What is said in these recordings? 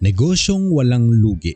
Negosyong walang lugi.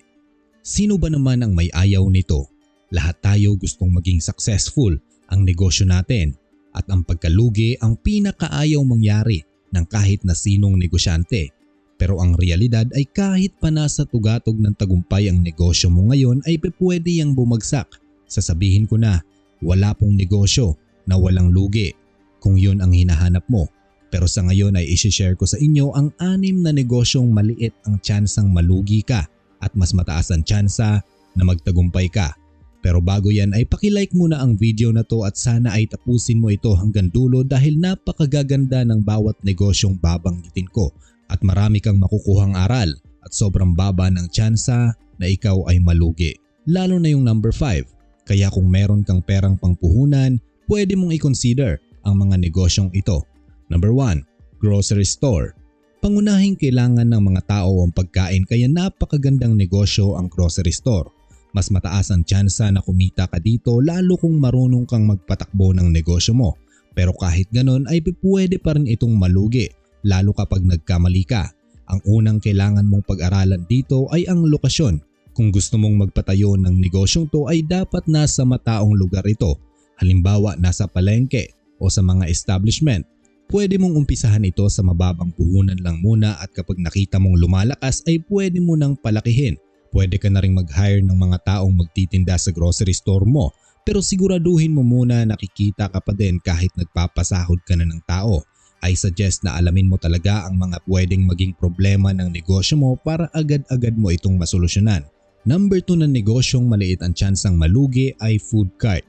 Sino ba naman ang may ayaw nito? Lahat tayo gustong maging successful ang negosyo natin at ang pagkalugi ang pinakaayaw mangyari ng kahit na sinong negosyante. Pero ang realidad ay kahit pa nasa tugatog ng tagumpay ang negosyo mo ngayon ay pwede yang bumagsak. Sasabihin ko na, wala pong negosyo na walang lugi kung yun ang hinahanap mo. Pero sa ngayon ay isishare ko sa inyo ang anim na negosyong maliit ang tsansang malugi ka at mas mataas ang tsansa na magtagumpay ka. Pero bago yan ay pakilike muna ang video na to at sana ay tapusin mo ito hanggang dulo dahil napakagaganda ng bawat negosyong babanggitin ko at marami kang makukuhang aral at sobrang baba ng tsansa na ikaw ay malugi. Lalo na yung number 5. Kaya kung meron kang perang pangpuhunan, pwede mong i-consider ang mga negosyong ito. Number 1. Grocery Store Pangunahing kailangan ng mga tao ang pagkain kaya napakagandang negosyo ang grocery store. Mas mataas ang tsansa na kumita ka dito lalo kung marunong kang magpatakbo ng negosyo mo. Pero kahit ganon ay pwede pa rin itong malugi lalo kapag nagkamali ka. Ang unang kailangan mong pag-aralan dito ay ang lokasyon. Kung gusto mong magpatayo ng negosyong to ay dapat nasa mataong lugar ito. Halimbawa nasa palengke o sa mga establishment. Pwede mong umpisahan ito sa mababang puhunan lang muna at kapag nakita mong lumalakas ay pwede mo nang palakihin. Pwede ka na rin mag-hire ng mga taong magtitinda sa grocery store mo pero siguraduhin mo muna nakikita ka pa din kahit nagpapasahod ka na ng tao. I suggest na alamin mo talaga ang mga pwedeng maging problema ng negosyo mo para agad-agad mo itong masolusyonan. Number 2 na negosyong maliit ang tsansang malugi ay food cart.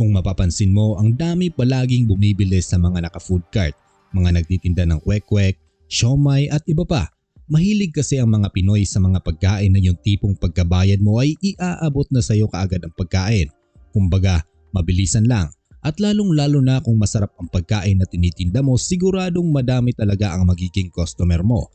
Kung mapapansin mo, ang dami palaging bumibili sa mga naka-food cart, mga nagtitinda ng kwek-kwek, siomay at iba pa. Mahilig kasi ang mga Pinoy sa mga pagkain na yung tipong pagkabayad mo ay iaabot na sa'yo kaagad ang pagkain. Kumbaga, mabilisan lang. At lalong lalo na kung masarap ang pagkain na tinitinda mo, siguradong madami talaga ang magiging customer mo.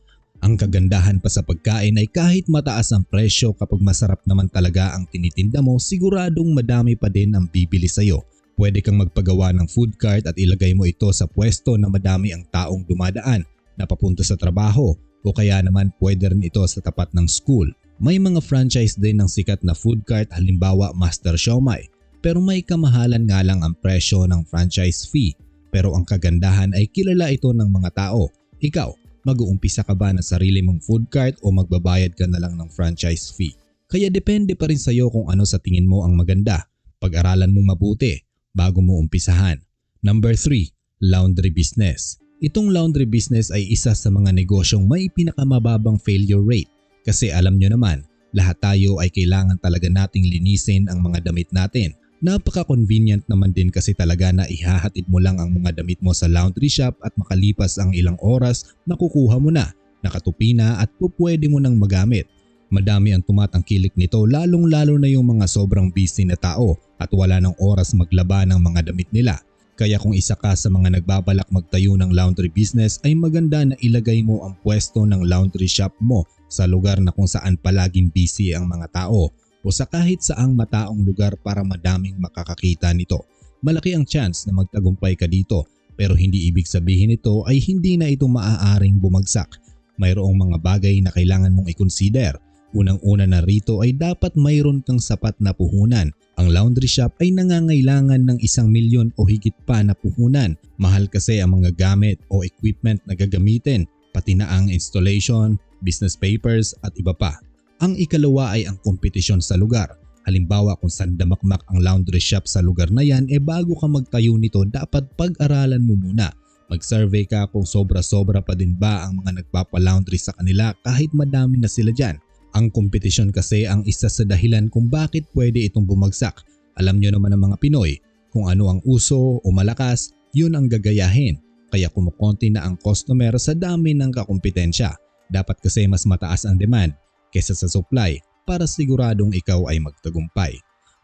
Ang kagandahan pa sa pagkain ay kahit mataas ang presyo kapag masarap naman talaga ang tinitinda mo, siguradong madami pa din ang bibili sa'yo. Pwede kang magpagawa ng food cart at ilagay mo ito sa pwesto na madami ang taong dumadaan na papunta sa trabaho o kaya naman pwede rin ito sa tapat ng school. May mga franchise din ng sikat na food cart halimbawa Master Siomai pero may kamahalan nga lang ang presyo ng franchise fee. Pero ang kagandahan ay kilala ito ng mga tao. Ikaw, mag-uumpisa ka ba ng sarili mong food cart o magbabayad ka na lang ng franchise fee? Kaya depende pa rin sa'yo kung ano sa tingin mo ang maganda. Pag-aralan mong mabuti bago mo umpisahan. Number 3. Laundry Business Itong laundry business ay isa sa mga negosyong may pinakamababang failure rate kasi alam nyo naman, lahat tayo ay kailangan talaga nating linisin ang mga damit natin. Napaka-convenient naman din kasi talaga na ihahatid mo lang ang mga damit mo sa laundry shop at makalipas ang ilang oras nakukuha mo na, nakatupi na at pupwede mo nang magamit. Madami ang tumatangkilik nito lalong lalo na yung mga sobrang busy na tao at wala ng oras maglaba ng mga damit nila. Kaya kung isa ka sa mga nagbabalak magtayo ng laundry business ay maganda na ilagay mo ang pwesto ng laundry shop mo sa lugar na kung saan palaging busy ang mga tao o sa kahit saang mataong lugar para madaming makakakita nito. Malaki ang chance na magtagumpay ka dito pero hindi ibig sabihin nito ay hindi na ito maaaring bumagsak. Mayroong mga bagay na kailangan mong i-consider. Unang-una na rito ay dapat mayroon kang sapat na puhunan. Ang laundry shop ay nangangailangan ng isang milyon o higit pa na puhunan. Mahal kasi ang mga gamit o equipment na gagamitin, pati na ang installation, business papers at iba pa. Ang ikalawa ay ang kompetisyon sa lugar. Halimbawa kung saan damakmak ang laundry shop sa lugar na yan e bago ka magtayo nito dapat pag-aralan mo muna. Mag-survey ka kung sobra-sobra pa din ba ang mga nagpapa-laundry sa kanila kahit madami na sila dyan. Ang kompetisyon kasi ang isa sa dahilan kung bakit pwede itong bumagsak. Alam nyo naman ang mga Pinoy, kung ano ang uso o malakas, yun ang gagayahin. Kaya kumukonti na ang customer sa dami ng kakumpetensya. Dapat kasi mas mataas ang demand kesa sa supply para siguradong ikaw ay magtagumpay.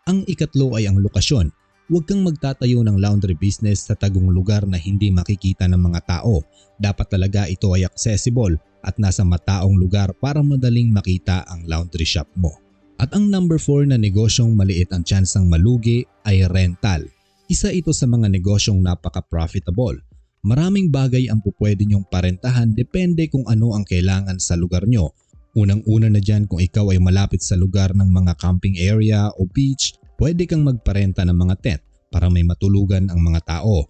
Ang ikatlo ay ang lokasyon. Huwag kang magtatayo ng laundry business sa tagong lugar na hindi makikita ng mga tao. Dapat talaga ito ay accessible at nasa mataong lugar para madaling makita ang laundry shop mo. At ang number 4 na negosyong maliit ang tsansang malugi ay rental. Isa ito sa mga negosyong napaka-profitable. Maraming bagay ang pupwede nyong parentahan depende kung ano ang kailangan sa lugar nyo Unang-una na dyan kung ikaw ay malapit sa lugar ng mga camping area o beach, pwede kang magparenta ng mga tent para may matulugan ang mga tao.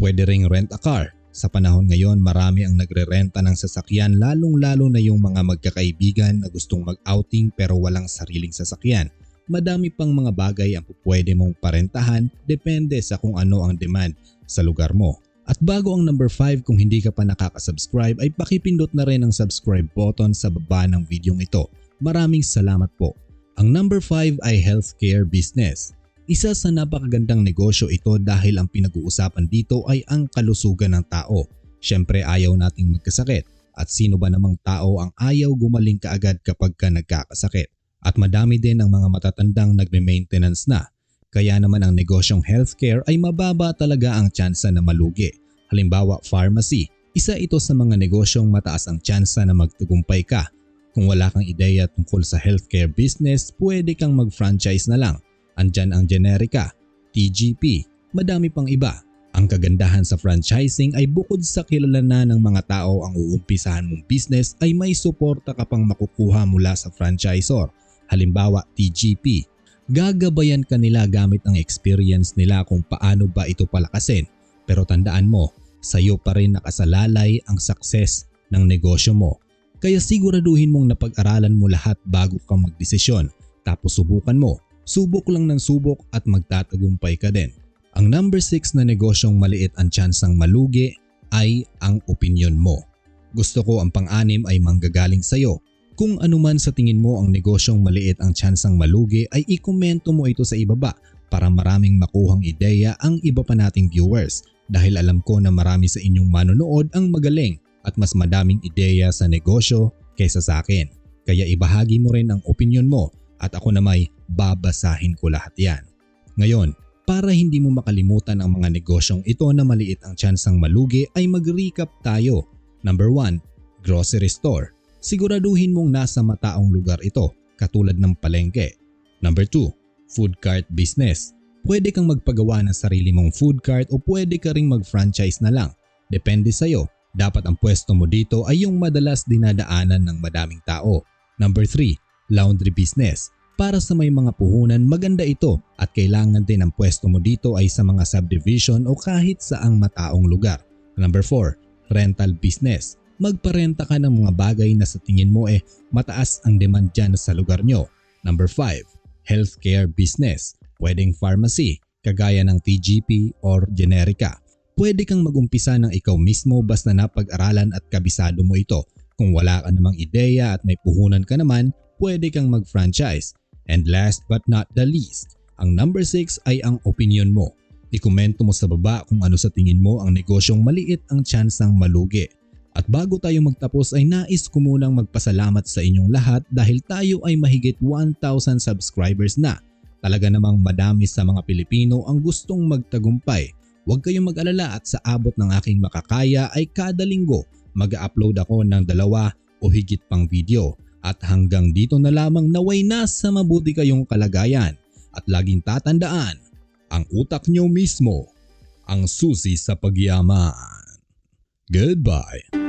Pwede ring rent a car. Sa panahon ngayon marami ang nagre-renta ng sasakyan lalong lalo na yung mga magkakaibigan na gustong mag-outing pero walang sariling sasakyan. Madami pang mga bagay ang pwede mong parentahan depende sa kung ano ang demand sa lugar mo. At bago ang number 5 kung hindi ka pa nakaka-subscribe ay pakipindot na rin ang subscribe button sa baba ng videong ito. Maraming salamat po. Ang number 5 ay healthcare business. Isa sa napakagandang negosyo ito dahil ang pinag-uusapan dito ay ang kalusugan ng tao. Siyempre ayaw nating magkasakit at sino ba namang tao ang ayaw gumaling kaagad kapag ka nagkakasakit. At madami din ang mga matatandang nagme-maintenance na kaya naman ang negosyong healthcare ay mababa talaga ang tsansa na malugi. Halimbawa pharmacy, isa ito sa mga negosyong mataas ang tsansa na magtagumpay ka. Kung wala kang ideya tungkol sa healthcare business, pwede kang mag-franchise na lang. Andyan ang Generica, TGP, madami pang iba. Ang kagandahan sa franchising ay bukod sa kilalanan ng mga tao ang uumpisahan mong business ay may suporta ka pang makukuha mula sa franchisor. Halimbawa TGP, gagabayan ka nila gamit ang experience nila kung paano ba ito palakasin. Pero tandaan mo, sa iyo pa rin nakasalalay ang success ng negosyo mo. Kaya siguraduhin mong napag-aralan mo lahat bago ka magdesisyon. Tapos subukan mo. Subok lang ng subok at magtatagumpay ka din. Ang number 6 na negosyong maliit ang tsansang malugi ay ang opinion mo. Gusto ko ang pang-anim ay manggagaling sa iyo kung anuman sa tingin mo ang negosyong maliit ang tsansang malugi ay ikomento mo ito sa ibaba para maraming makuhang ideya ang iba pa nating viewers dahil alam ko na marami sa inyong manonood ang magaling at mas madaming ideya sa negosyo kaysa sa akin. Kaya ibahagi mo rin ang opinion mo at ako na may babasahin ko lahat yan. Ngayon, para hindi mo makalimutan ang mga negosyong ito na maliit ang tsansang malugi ay mag-recap tayo. Number 1, grocery store siguraduhin mong nasa mataong lugar ito katulad ng palengke. Number 2, food cart business. Pwede kang magpagawa ng sarili mong food cart o pwede ka ring mag-franchise na lang. Depende sa'yo. Dapat ang pwesto mo dito ay yung madalas dinadaanan ng madaming tao. Number 3, laundry business. Para sa may mga puhunan maganda ito at kailangan din ang pwesto mo dito ay sa mga subdivision o kahit saang mataong lugar. Number 4, rental business magparenta ka ng mga bagay na sa tingin mo eh mataas ang demand dyan sa lugar nyo. Number 5. Healthcare business. Pwedeng pharmacy, kagaya ng TGP or Generica. Pwede kang magumpisa ng ikaw mismo basta napag-aralan at kabisado mo ito. Kung wala ka namang ideya at may puhunan ka naman, pwede kang mag-franchise. And last but not the least, ang number 6 ay ang opinion mo. Ikomento mo sa baba kung ano sa tingin mo ang negosyong maliit ang tsansang malugi. At bago tayo magtapos ay nais ko munang magpasalamat sa inyong lahat dahil tayo ay mahigit 1,000 subscribers na. Talaga namang madami sa mga Pilipino ang gustong magtagumpay. Huwag kayong mag-alala at sa abot ng aking makakaya ay kada linggo mag-upload ako ng dalawa o higit pang video. At hanggang dito na lamang naway nasa mabuti kayong kalagayan. At laging tatandaan, ang utak nyo mismo ang susi sa pagyaman. Goodbye.